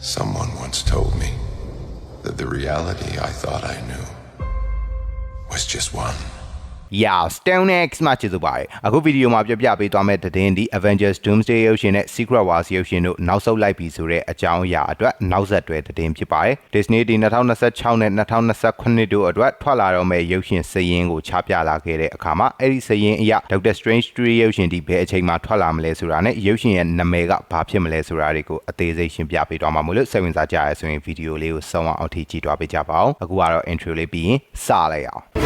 Someone once told me that the reality I thought I knew was just one. Yeah Stone X မှာချစ်သူပါတယ်အခုဗီဒီယိုမှာပြပြပေးသွားမယ့်သတင်းဒီ Avengers Doomsday ရုပ်ရှင်နဲ့ Secret Wars ရုပ်ရှင်တို့နောက်ဆုတ်လိုက်ပြီဆိုတဲ့အကြောင်းအရာအတွက်နောက်ဆက်တွဲသတင်းဖြစ်ပါတယ် Disney ဒီ2026နဲ့2029တို့အတွက်ထွက်လာတော့မယ့်ရုပ်ရှင်စည်ရင်းကိုချပြလာခဲ့တဲ့အခါမှာအဲ့ဒီစည်ရင်းအရ Doctor Strange 3ရုပ်ရှင်ဒီဘယ်အချိန်မှာထွက်လာမလဲဆိုတာနဲ့ရုပ်ရှင်ရဲ့နာမည်ကဘာဖြစ်မလဲဆိုတာတွေကိုအသေးစိတ်ရှင်းပြပေးသွားမှာမို့လို့စိတ်ဝင်စားကြရဆိုရင်ဗီဒီယိုလေးကိုဆုံးအောင်အထိကြည့်သွားပေးကြပါအောင်အခုကတော့ intro လေးပြီးရင်စလိုက်အောင်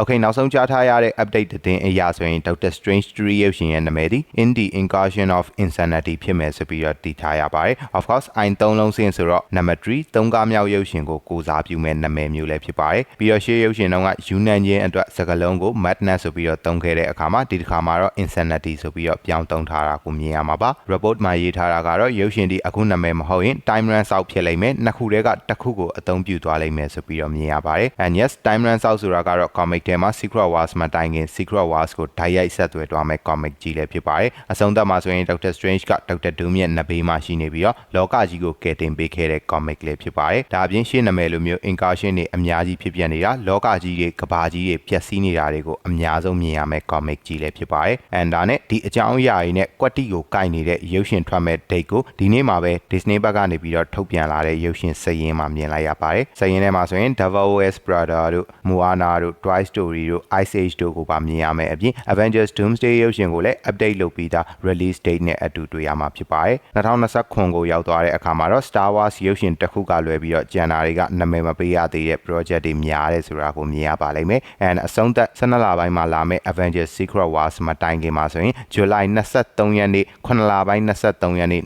Okay နောက်ဆုံးကြားထားရတဲ့ update သတင်းအရဆိုရင် Doctor Strange 3ရုပ်ရှင်ရဲ့နာမည်ဒီ In the Incursion of Insanity ဖြစ်မယ်ဆိုပြီးတော့တည်ထားရပါတယ် Of course အိုင်၃လုံးစင်ဆိုတော့ number 3သုံးကားမြောက်ရုပ်ရှင်ကိုကိုစားပြုမဲ့နာမည်မျိုးလည်းဖြစ်ပါတယ်ပြီးတော့ရှေးရုပ်ရှင်တုန်းကယူနန်ချင်းအတွက်စကားလုံးကို madness ဆိုပြီးတော့သုံးခဲ့တဲ့အခါမှာဒီတစ်ခါမှာတော့ insanity ဆိုပြီးတော့ပြောင်းသုံးထားတာကိုမြင်ရမှာပါ report မှာရေးထားတာကတော့ရုပ်ရှင်ဒီအခုနာမည်မဟုတ်ရင် time run ဆောက်ဖြစ်လိမ့်မယ်နှစ်ခုတည်းကတစ်ခုကိုအသုံးပြုသွားလိမ့်မယ်ဆိုပြီးတော့မြင်ရပါတယ် and yes time run ဆောက်ဆိုတာကတော့ comic ထဲမှာ Secret Wars မှာတိုင်ခင် Secret Wars ကိုဓာတ်ရိုက်ဆက်သွယ်သွားမယ့် comic ကြီးလည်းဖြစ်ပါတယ်အဆုံးသတ်မှာဆိုရင် Doctor Strange က Doctor Doom ရဲ့နဘေးမှာရှိနေပြီးတော့လောကကြီးကိုကယ်တင်ပေးခဲ့တဲ့ comic လည်းဖြစ်ပါတယ်ဒါအပြင်ရှင်းနာမည်လိုမျိုး incursion တွေအများကြီးဖြစ်ပြနေတာလောကကြီးတွေကဘာကြီးတွေပျက်စီးနေတာတွေကိုအများဆုံးမြင်ရမယ့် comic ကြီးလည်းဖြစ်ပါတယ် and ဒါနဲ့ဒီအကြောင်းအရာတွေနဲ့ကွက်တီကိုကိုင်နေတဲ့ရုပ်ရှင်ထွက်မဲ့ date ကိုဒီနေ့မှာပဲ Disney ဘက်ကနေပြီးတော့ထုတ်ပြန်လာတဲ့ရုပ်ရှင်စည်ရင်းမှာမြင်လိုက်ရပါတယ်စည်ရင်းထဲမှာဆိုရင် Devil Wears Prada တို့ Moana တို့ Toy Story တို့ Ice Age တို့ကိုပါမြင်ရမယ်အပြင် Avengers Doomsday ရုပ်ရှင်ကိုလည်း update လုပ်ပြီးသား release date နဲ့အတူတွေ့ရမှာဖြစ်ပါတယ်2029ကိုရောက်သွားတဲ့အခါမှာတော့ Star Wars ရုပ်ရှင်တစ်ခုကလွဲပြီးတော့ကျန်တာတွေကနာမည်မပေးရသေးတဲ့ project တွေများတယ်ဆိုတာကိုမြင်ရပါလိမ့်မယ် and အဆုံးသက်12လပိုင်းမှာလာမယ့် Avengers Secret Wars မှာတိုင်ခင်မှာဆိုရင် July 23ရက်နေ့9လပိုင်း23ရက်နေ့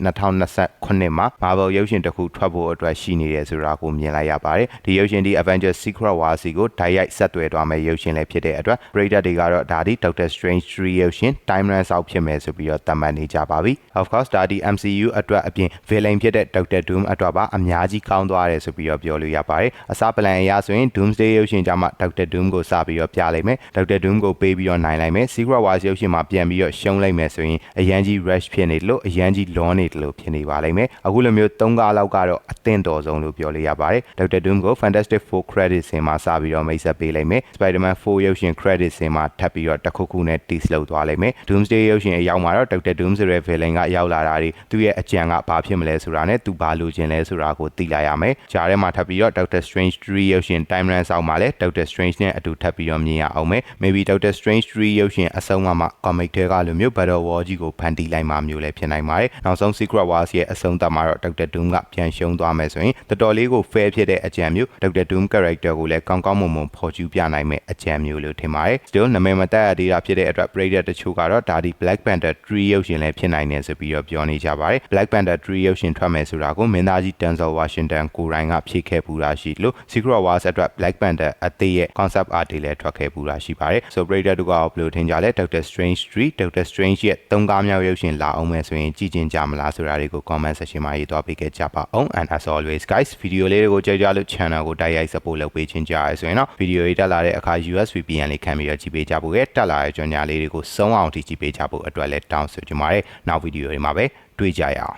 2029မှာ Marvel ရုပ်ရှင်တစ်ခုထွက်ဖို့အတွက်ရှိနေတယ်ဆိုတာကိုမြင်လိုက်ရပါတယ်ဒီရုပ်ရှင်ဒီ Avengers Secret Wars စီကိုဓာတ်ရိုက်ဆက်သွယ်သွားမယ့်ရုပ်ရှင်လည်းဖြစ်တဲ့အတွက်ပရိသတ်တွေကတော့ဒါဒီ Doctor Strange 3ရုပ်ရှင် Time Run ဆောက်ဖြစ်မယ်ဆိုပြီးတော့သတ်မှတ်နေကြပါပြီ Of course ဒါဒီ MCU အတွက်အပြင် villain ဖြစ်တဲ့ Doctor Doom အတွက်ပါအများကြီးကောင်းသွားတယ်ဆိုပြီးတော့ပြောလို့ရပါတယ်အစား plan အရဆိုရင် Doomsday ရုပ်ရှင်ကြမှာ Doctor Doom ကိုစပြီးတော့ပြလိုက်မယ် Doctor Doom ကိုပေးပြီးတော့နိုင်လိုက်မယ် Secret Wars ရုပ်ရှင်မှာပြန်ပြီးတော့ရှုံးလိုက်မယ်ဆိုရင်အရန်ကြီး rush ဖြစ်နေလို့အရန်ကြီး law နေတယ်လို့ဖြစ်နေပါလိမ့်မယ်အခုလိုမျိုး၃ကားလောက်ကတော့အသင့်တော်ဆုံးလို့ပြောလို့ရပါတယ် Doctor Doom ကို Fantastic Four credit ဆင်မှာစပြီးတော့မိတ်ဆက်ပေးလိုက်မယ် Spider-Man 4ရုပ်ရှင် credit ဆင်မှာထပ်ပြီးတော့တစ်ခုခုနဲ့ tease လုပ်သွားလိုက်မယ် Doomsday ရုပ်ရှင်အရောက်မှာတော့ Doctor Doom ဆိုတဲ့ villain ကရောက်လာတာတွေသူ့ရဲ့အကြံကဘာဖြစ်မလဲဆိုတာနဲ့သူဘာလိုချင်လဲဆိုတာကိုသိလာရမယ်ကြားထဲမှာထပ်ပြီးတော့ Doctor Strange 3ရုပ်ရှင် Time Run ဆောက်မှာလဲ Doctor Strange နဲ့အတူထပ်ပြီးတော့မြင်ရအောင်မယ် maybe Doctor Strange 3ရုပ်ရှင်အဆုံးမှာ comic တွေကလိုမျိုး Battle War ကြီးကိုဖန်တီးလိုက်မှမျိုးလည်းဖြစ်နိုင်ပါတယ်နောက်ဆုံး Secret Wars ရဲ့အဆုံးသတ်မှာတော့ Doctor Doom ကပြန်ရှုံးသွားမယ်ဆိုရင်တော်တော်လေးကို fair ဖြစ်တဲ့အကြံမျိုး Doctor Doom character ကိုလည်းကောင်းကောင်းမွန်မွန်ဖော်ကျူးပြနိုင်မယ့်အကြံမျိုးလို့ထင်ပါတယ် still နာမည်မတက်ရသေးတာဖြစ်တဲ့အတွက်ပရိသတ်တချို့ကတော့ဒါဒီ Black Panther 3ရုပ်ရှင်လည်းဖြစ်နိုင်တယ်ဆိုပြီးတော့ပြောနေကြပါတယ် Black Panther 3ရုပ်ရှင်ထွက်မယ်ဆိုတာကိုမင်းသားကြီး Denzel Washington ကိုရိုင်းကဖြည့်ခဲ့ပူတာရှိလို့ Secret Wars အတွက် Black Panther အသေးရဲ့ concept art တွေလည်းထွက်ခဲ့ပူတာရှိပါတယ် so ပရိသတ်တို့ကဘယ်လိုထင်ကြလဲ Doctor Strange 3 Doctor Strange ရဲ့သုံးကားမြောက်ရုပ်ရှင်လာအောင်မယ်ဆိုရင်ကြည့်ကျင်ကြမလားဆိုတာတွေကို comment section မှာရေးသွားပေးခဲ့ကြပါအောင် and as always guys ဗီဒီယိုလေးတွေကိုကြိုက်ကြလို့ channel ကိုတိုက်ရိုက် support လုပ်ပေးခြင်းကြရဆိုရင်တော့ဗီဒီယိုရေးတက်လာတဲ့အခါ US VPN လေးခံပြီးတော့ကြည့်ပေးကြဖို့ရဲ့တက်လာတဲ့ကြော်ညာလေးတွေကိုစုံအောင်ကြည့်ပေးကြဖို့အတွက်လည်းတောင်းဆိုချင်ပါတယ်နောက်ဗီဒီယိုတွေမှာပဲတွေ့ကြရအောင်